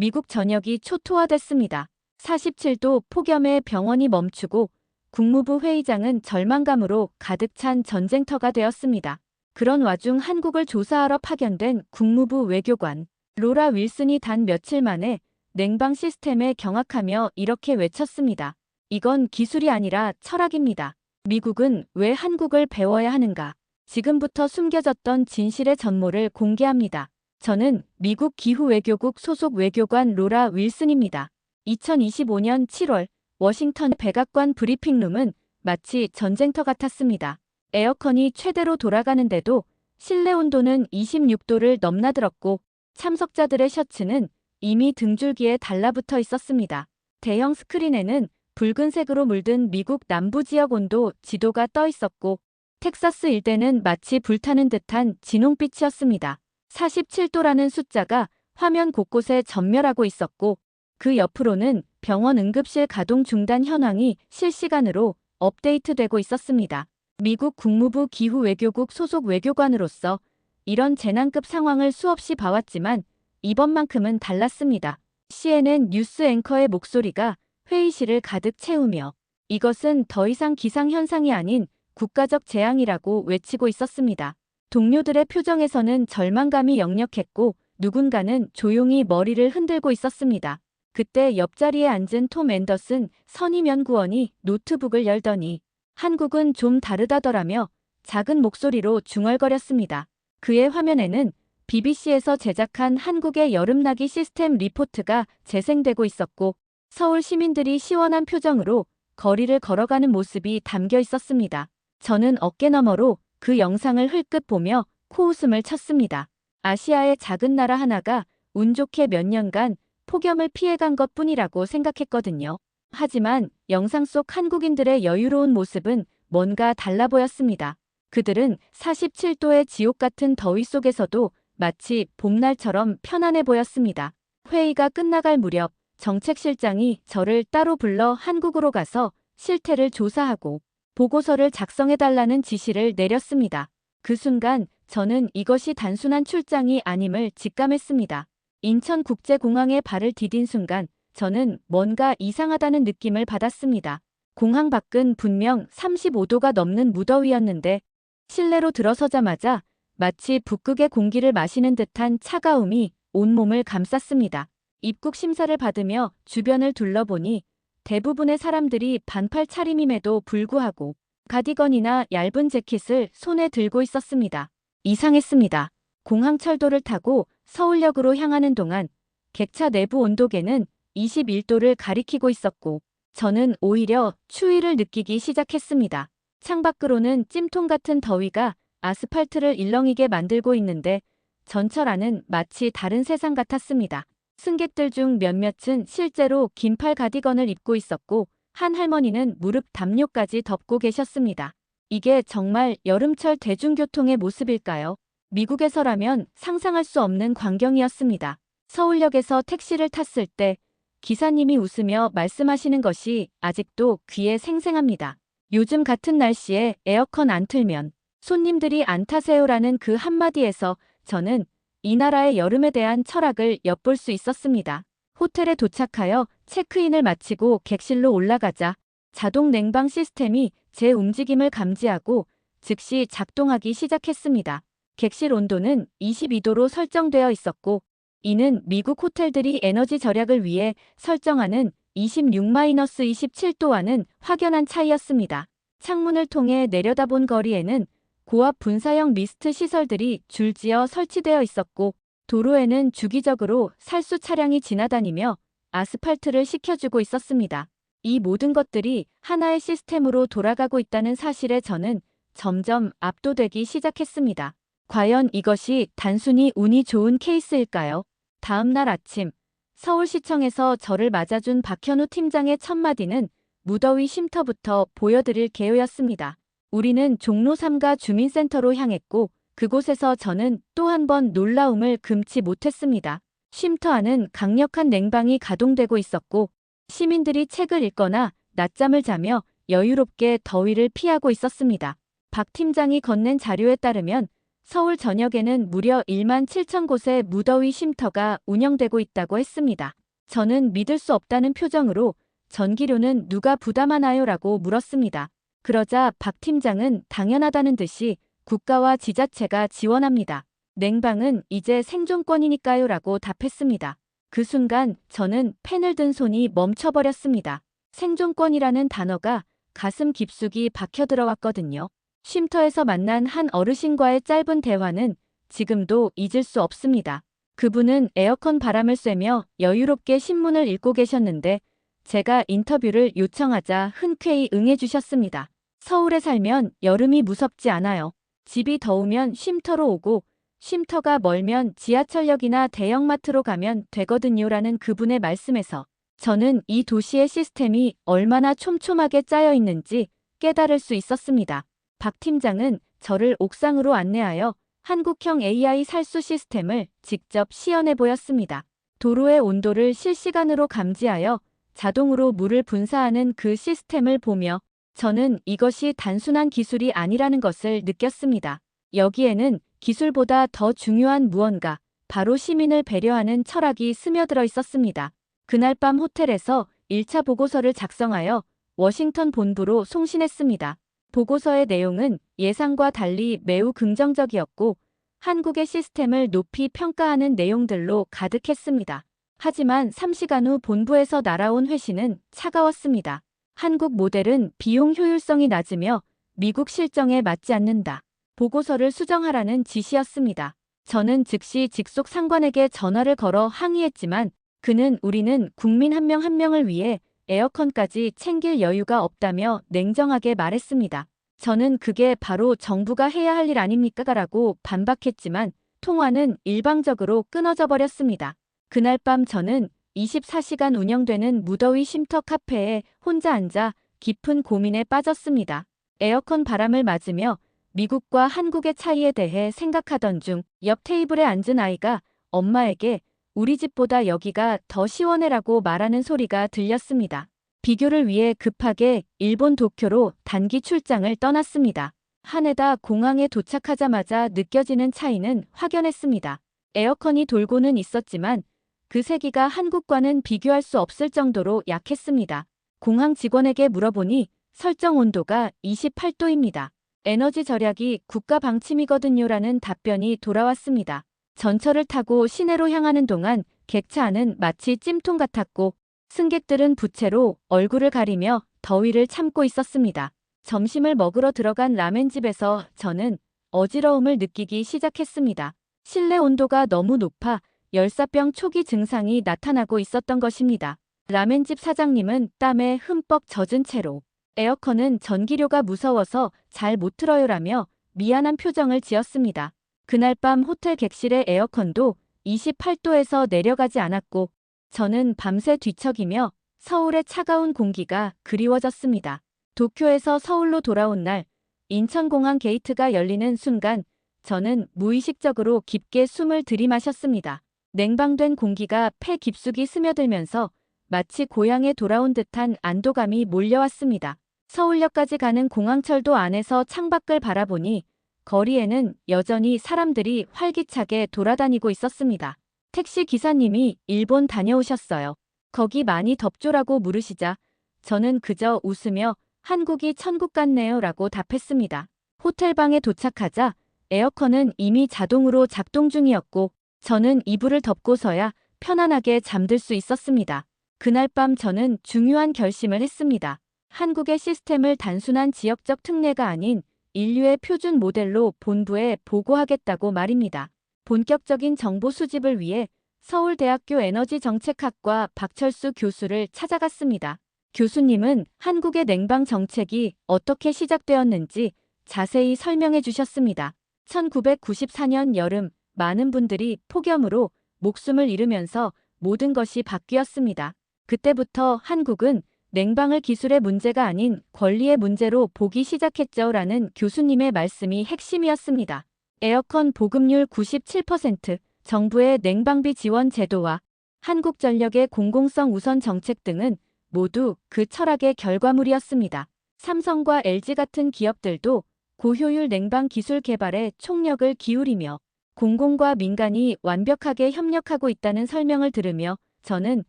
미국 전역이 초토화됐습니다. 47도 폭염에 병원이 멈추고 국무부 회의장은 절망감으로 가득 찬 전쟁터가 되었습니다. 그런 와중 한국을 조사하러 파견된 국무부 외교관 로라 윌슨이 단 며칠 만에 냉방 시스템에 경악하며 이렇게 외쳤습니다. 이건 기술이 아니라 철학입니다. 미국은 왜 한국을 배워야 하는가? 지금부터 숨겨졌던 진실의 전모를 공개합니다. 저는 미국 기후외교국 소속 외교관 로라 윌슨입니다. 2025년 7월 워싱턴 백악관 브리핑룸은 마치 전쟁터 같았습니다. 에어컨이 최대로 돌아가는데도 실내 온도는 26도를 넘나들었고 참석자들의 셔츠는 이미 등줄기에 달라붙어 있었습니다. 대형 스크린에는 붉은색으로 물든 미국 남부 지역 온도 지도가 떠 있었고 텍사스 일대는 마치 불타는 듯한 진홍빛이었습니다. 47도라는 숫자가 화면 곳곳에 전멸하고 있었고 그 옆으로는 병원 응급실 가동 중단 현황이 실시간으로 업데이트되고 있었습니다. 미국 국무부 기후외교국 소속 외교관으로서 이런 재난급 상황을 수없이 봐왔지만 이번만큼은 달랐습니다. CNN 뉴스 앵커의 목소리가 회의실을 가득 채우며 이것은 더 이상 기상현상이 아닌 국가적 재앙이라고 외치고 있었습니다. 동료들의 표정에서는 절망감이 역력했고 누군가는 조용히 머리를 흔들고 있었습니다. 그때 옆자리에 앉은 톰 앤더슨 선임 연구원이 노트북을 열더니 한국은 좀 다르다더라며 작은 목소리로 중얼거렸습니다. 그의 화면에는 BBC에서 제작한 한국의 여름나기 시스템 리포트가 재생되고 있었고 서울 시민들이 시원한 표정으로 거리를 걸어가는 모습이 담겨 있었습니다. 저는 어깨너머로 그 영상을 흘끗 보며 코웃음을 쳤습니다. 아시아의 작은 나라 하나가 운 좋게 몇 년간 폭염을 피해간 것 뿐이라고 생각했거든요. 하지만 영상 속 한국인들의 여유로운 모습은 뭔가 달라 보였습니다. 그들은 47도의 지옥 같은 더위 속에서도 마치 봄날처럼 편안해 보였습니다. 회의가 끝나갈 무렵 정책실장이 저를 따로 불러 한국으로 가서 실태를 조사하고 보고서를 작성해달라는 지시를 내렸습니다. 그 순간 저는 이것이 단순한 출장이 아님을 직감했습니다. 인천국제공항에 발을 디딘 순간 저는 뭔가 이상하다는 느낌을 받았습니다. 공항 밖은 분명 35도가 넘는 무더위였는데 실내로 들어서자마자 마치 북극의 공기를 마시는 듯한 차가움이 온몸을 감쌌습니다. 입국 심사를 받으며 주변을 둘러보니 대부분의 사람들이 반팔 차림임에도 불구하고 가디건이나 얇은 재킷을 손에 들고 있었습니다. 이상했습니다. 공항 철도를 타고 서울역으로 향하는 동안 객차 내부 온도계는 21도를 가리키고 있었고 저는 오히려 추위를 느끼기 시작했습니다. 창밖으로는 찜통 같은 더위가 아스팔트를 일렁이게 만들고 있는데 전철 안은 마치 다른 세상 같았습니다. 승객들 중 몇몇은 실제로 긴팔 가디건을 입고 있었고 한 할머니는 무릎 담요까지 덮고 계셨습니다. 이게 정말 여름철 대중교통의 모습일까요? 미국에서라면 상상할 수 없는 광경이었습니다. 서울역에서 택시를 탔을 때 기사님이 웃으며 말씀하시는 것이 아직도 귀에 생생합니다. 요즘 같은 날씨에 에어컨 안 틀면 손님들이 안 타세요라는 그 한마디에서 저는 이 나라의 여름에 대한 철학을 엿볼 수 있었습니다. 호텔에 도착하여 체크인을 마치고 객실로 올라가자 자동 냉방 시스템이 제 움직임을 감지하고 즉시 작동하기 시작했습니다. 객실 온도는 22도로 설정되어 있었고 이는 미국 호텔들이 에너지 절약을 위해 설정하는 26-27도와는 확연한 차이였습니다. 창문을 통해 내려다본 거리에는 고압 분사형 미스트 시설들이 줄지어 설치되어 있었고 도로에는 주기적으로 살수 차량이 지나다니며 아스팔트를 식혀주고 있었습니다. 이 모든 것들이 하나의 시스템으로 돌아가고 있다는 사실에 저는 점점 압도되기 시작했습니다. 과연 이것이 단순히 운이 좋은 케이스일까요? 다음 날 아침 서울시청에서 저를 맞아준 박현우 팀장의 첫 마디는 무더위 쉼터부터 보여드릴 개요였습니다. 우리는 종로 3가 주민센터로 향했고 그곳에서 저는 또 한 번 놀라움을 금치 못했습니다. 쉼터 안은 강력한 냉방이 가동되고 있었고 시민들이 책을 읽거나 낮잠을 자며 여유롭게 더위를 피하고 있었습니다. 박 팀장이 건넨 자료에 따르면 서울 전역에는 무려 1만 7천 곳의 무더위 쉼터가 운영되고 있다고 했습니다. 저는 믿을 수 없다는 표정으로 전기료는 누가 부담하나요? 라고 물었습니다. 그러자 박 팀장은 당연하다는 듯이 국가와 지자체가 지원합니다. 냉방은 이제 생존권이니까요 라고 답했습니다. 그 순간 저는 펜을 든 손이 멈춰버렸습니다. 생존권이라는 단어가 가슴 깊숙이 박혀 들어왔거든요. 쉼터에서 만난 한 어르신과의 짧은 대화는 지금도 잊을 수 없습니다. 그분은 에어컨 바람을 쐬며 여유롭게 신문을 읽고 계셨는데 제가 인터뷰를 요청하자 흔쾌히 응해주셨습니다. 서울에 살면 여름이 무섭지 않아요. 집이 더우면 쉼터로 오고 쉼터가 멀면 지하철역이나 대형마트로 가면 되거든요라는 그분의 말씀에서 저는 이 도시의 시스템이 얼마나 촘촘하게 짜여 있는지 깨달을 수 있었습니다. 박 팀장은 저를 옥상으로 안내하여 한국형 AI 살수 시스템을 직접 시연해 보였습니다. 도로의 온도를 실시간으로 감지하여 자동으로 물을 분사하는 그 시스템을 보며 저는 이것이 단순한 기술이 아니라는 것을 느꼈습니다. 여기에는 기술보다 더 중요한 무언가, 바로 시민을 배려하는 철학이 스며들어 있었습니다. 그날 밤 호텔에서 1차 보고서를 작성하여 워싱턴 본부로 송신했습니다. 보고서의 내용은 예상과 달리 매우 긍정적이었고 한국의 시스템을 높이 평가하는 내용들로 가득했습니다. 하지만 3시간 후 본부에서 날아온 회신은 차가웠습니다. 한국 모델은 비용 효율성이 낮으며 미국 실정에 맞지 않는다. 보고서를 수정하라는 지시였습니다. 저는 즉시 직속 상관에게 전화를 걸어 항의했지만 그는 우리는 국민 한명한 명을 위해 에어컨까지 챙길 여유가 없다며 냉정하게 말했습니다. 저는 그게 바로 정부가 해야 할 일 아닙니까? 라고 반박했지만 통화는 일방적으로 끊어져 버렸습니다. 그날 밤 저는 24시간 운영되는 무더위 쉼터 카페에 혼자 앉아 깊은 고민에 빠졌습니다. 에어컨 바람을 맞으며 미국과 한국의 차이에 대해 생각하던 중 옆 테이블에 앉은 아이가 엄마에게 우리 집보다 여기가 더 시원해라고 말하는 소리가 들렸습니다. 비교를 위해 급하게 일본 도쿄로 단기 출장을 떠났습니다. 한에다 공항에 도착하자마자 느껴지는 차이는 확연했습니다. 에어컨이 돌고는 있었지만 그 세기가 한국과는 비교할 수 없을 정도로 약했습니다. 공항 직원에게 물어보니 설정 온도가 28도입니다. 에너지 절약이 국가 방침이거든요라는 답변이 돌아왔습니다. 전철을 타고 시내로 향하는 동안 객차 안은 마치 찜통 같았고 승객들은 부채로 얼굴을 가리며 더위를 참고 있었습니다. 점심을 먹으러 들어간 라멘집에서 저는 어지러움을 느끼기 시작했습니다. 실내 온도가 너무 높아 열사병 초기 증상이 나타나고 있었던 것입니다. 라멘집 사장님은 땀에 흠뻑 젖은 채로 에어컨은 전기료가 무서워서 잘 못 틀어요라며 미안한 표정을 지었습니다. 그날 밤 호텔 객실의 에어컨도 28도에서 내려가지 않았고 저는 밤새 뒤척이며 서울의 차가운 공기가 그리워졌습니다. 도쿄에서 서울로 돌아온 날 인천공항 게이트가 열리는 순간 저는 무의식적으로 깊게 숨을 들이마셨습니다. 냉방된 공기가 폐 깊숙이 스며들면서 마치 고향에 돌아온 듯한 안도감이 몰려왔습니다. 서울역까지 가는 공항철도 안에서 창밖을 바라보니 거리에는 여전히 사람들이 활기차게 돌아다니고 있었습니다. 택시 기사님이 일본 다녀오셨어요. 거기 많이 덥죠라고 물으시자 저는 그저 웃으며 한국이 천국 같네요 라고 답했습니다. 호텔방에 도착하자 에어컨은 이미 자동으로 작동 중이었고 저는 이불을 덮고서야 편안하게 잠들 수 있었습니다. 그날 밤 저는 중요한 결심을 했습니다. 한국의 시스템을 단순한 지역적 특례가 아닌 인류의 표준 모델로 본부에 보고하겠다고 말입니다. 본격적인 정보 수집을 위해 서울대학교 에너지정책학과 박철수 교수를 찾아갔습니다. 교수님은 한국의 냉방 정책이 어떻게 시작되었는지 자세히 설명해 주셨습니다. 1994년 여름 많은 분들이 폭염으로 목숨을 잃으면서 모든 것이 바뀌었습니다. 그때부터 한국은 냉방을 기술의 문제가 아닌 권리의 문제로 보기 시작했죠. 라는 교수님의 말씀이 핵심이었습니다. 에어컨 보급률 97%, 정부의 냉방비 지원 제도와 한국전력의 공공성 우선 정책 등은 모두 그 철학의 결과물이었습니다. 삼성과 LG 같은 기업들도 고효율 냉방 기술 개발에 총력을 기울이며 공공과 민간이 완벽하게 협력하고 있다는 설명을 들으며 저는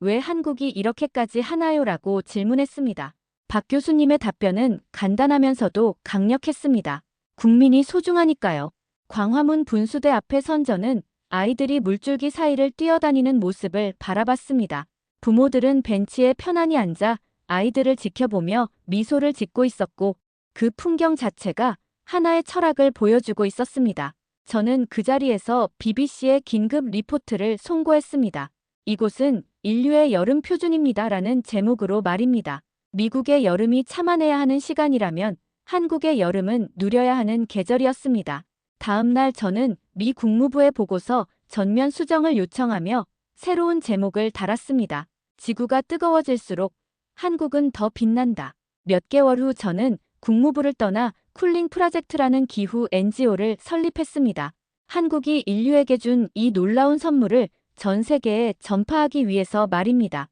왜 한국이 이렇게까지 하나요라고 질문했습니다. 박 교수님의 답변은 간단하면서도 강력했습니다. 국민이 소중하니까요. 광화문 분수대 앞에 선 저는 아이들이 물줄기 사이를 뛰어다니는 모습을 바라봤습니다. 부모들은 벤치에 편안히 앉아 아이들을 지켜보며 미소를 짓고 있었고 그 풍경 자체가 하나의 철학을 보여주고 있었습니다. 저는 그 자리에서 BBC의 긴급 리포트를 송고했습니다. 이곳은 인류의 여름 표준입니다 라는 제목으로 말입니다. 미국의 여름이 참아내야 하는 시간이라면 한국의 여름은 누려야 하는 계절이었습니다. 다음 날 저는 미 국무부에 보고서 전면 수정을 요청하며 새로운 제목을 달았습니다. 지구가 뜨거워질수록 한국은 더 빛난다. 몇 개월 후 저는 국무부를 떠나 쿨링 프로젝트라는 기후 NGO를 설립했습니다. 한국이 인류에게 준 이 놀라운 선물을 전 세계에 전파하기 위해서 말입니다.